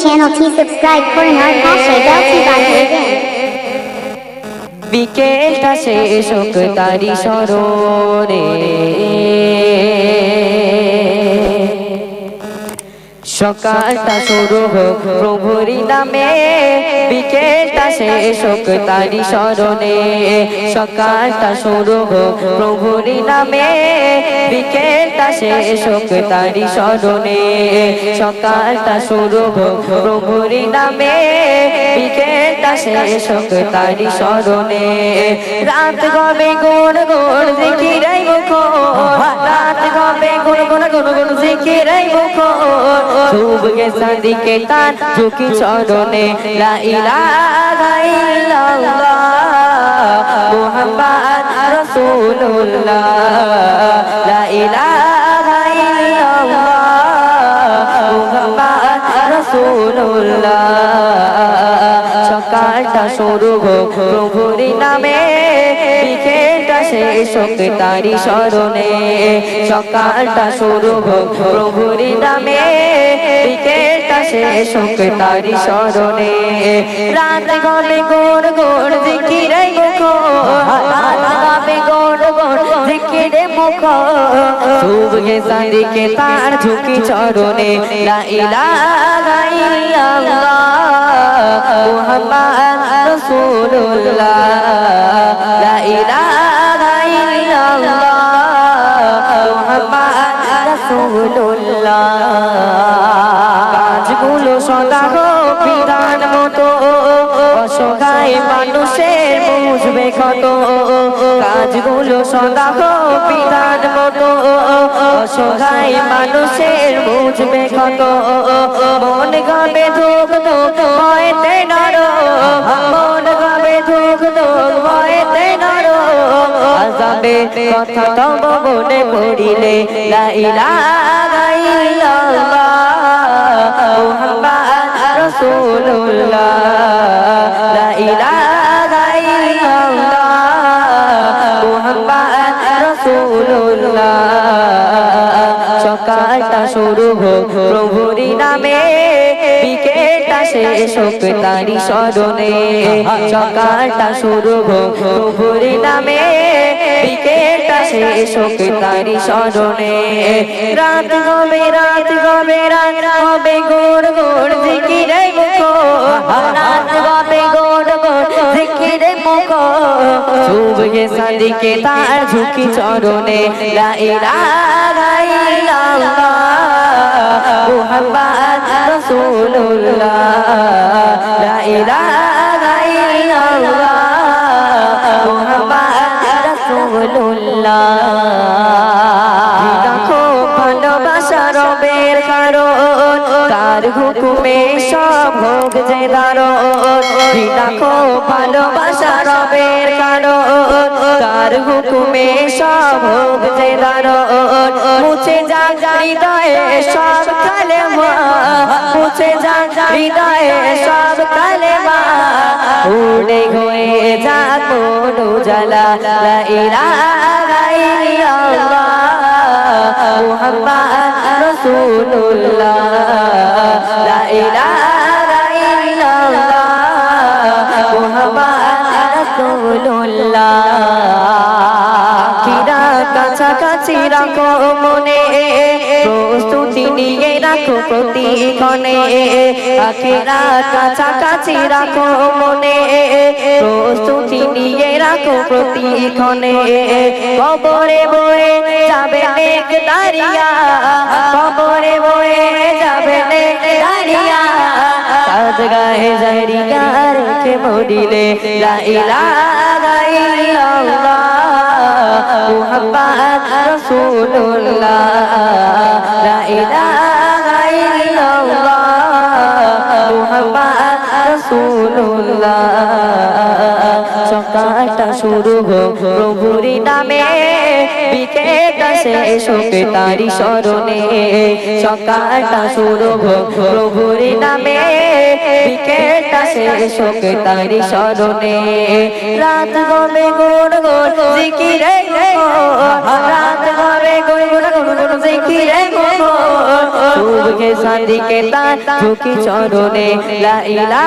চ্যানেলটি সাবস্ক্রাইব করুন আর পাশে বেলটি বাজিয়ে দিন বিকেলটা শেষ হোক তারি সরণে সকালটা শুরু হোক প্রভুর নামে বিকেলটা শেষ হোক তারি স্মরণে। সকালটা শুরু হোক প্রভুর নামে বিকেলটা শেষ হোক তারি স্মরণে। সকালটা শুরু হোক প্রভুর নামে বিকেলটা শেষ হোক তারি স্মরণে। রাত গবে গুণ গুণ জিকিরাই মুখ, রাত গবে গুণ গুণ গুণ গুণ জিকিরাই মুখ খুব গেছা দিকে তার ঝুঁকি চরণে। লা ইলাহা ইল্লাল্লাহ, মুহাম্মদ রাসূলুল্লাহ। লা ইলাহা সকালটা শুরু হোক প্রভুর নামে। শেষ হোক তারি স্মরণে। সকালটা শুরু হোক প্রভুর নামে। বিকেলটা শেষ হোক তারি স্মরণে। রাত গলে গোর গোর জিকিরে মুখ। রাত গোর গোর জিকিরে মুখ। সুবহে সাদিকে তার ঝুঁকি চরণে। লা ইলাহা ইল্লাল্লাহ। মুহাম্মদ রাসূলুল্লাহ। লা ইলাহা কাজগুলো সদা বিধান মতো। অসহায় মানুষের বুঝবে কত। কাজগুলো সদা বিধান মতো। অসহায় মানুষের বুঝবে কত। মন গাবে ধুক হয়তে নর। আজাবে কথা তব মনে পড়িলে লাইলা ইল্লাল্লাহ মুহাম্মদ শুরু হোক প্রভুর নামে। বিকেলটা শেষ হোক তারি স্মরণে। সকালটা শুরু হোক প্রভুর নামে। বিকেলটা শেষ হোক তারি স্মরণে। রাত হবে রাত হবে রাত হবে, গোর গোর জিকিরে মুখ রাত হবে, গোর গোর জিকিরে মুখ সুবহে সাদিকে তার ঝুঁকি চরণে। লা ইলাহা ইল্লাল্লাহ। মুহাম্মদ হুকুমে সব হোক যে দারণ। দেখো ভালোবাসা রবের কারণ, তার হুকুমে সব হোক যে দারণ মুছে যা হৃদয়ে সব কালেমা, মুছে যা হৃদয়ে সব কালেমা। উড়ে হয়ে যা কোন জ্বালা মুহাম্মদ রাসূলুল্লাহ। লা ইলাহা রাসূলুল্লাহ কিরা কাছাকাছি রাখো মনে। প্রস্তুতি নিয়ে রাখো প্রতিক্ষণে। আখেরা কাছাকাছি রাখো মনে। প্রস্তুতি নিয়ে রাখো প্রতিক্ষণে। কবরে বয়ে যাবে মেঘ দাঁড়িয়া। কবরে বয়ে যাবে মেঘ দাঁড়িয়া। সাদ গায়ে জারিয়া রেখে মরিলে লা ইলাহা ইল্লাল্লাহ মুহাম্মদ রাসূলুল্লাহ লা ইলাহা ইল্লাল্লাহ শুরু হোক প্রভুর নামে। বিকেলটা শেষ তারি স্মরণে সকালটা প্রভুর নামে। বিকেলটা শেষ হোক তারি স্মরণে রাত গুণ জিকিরে রাত জিকিরে সাদিকে তার চরণে। লা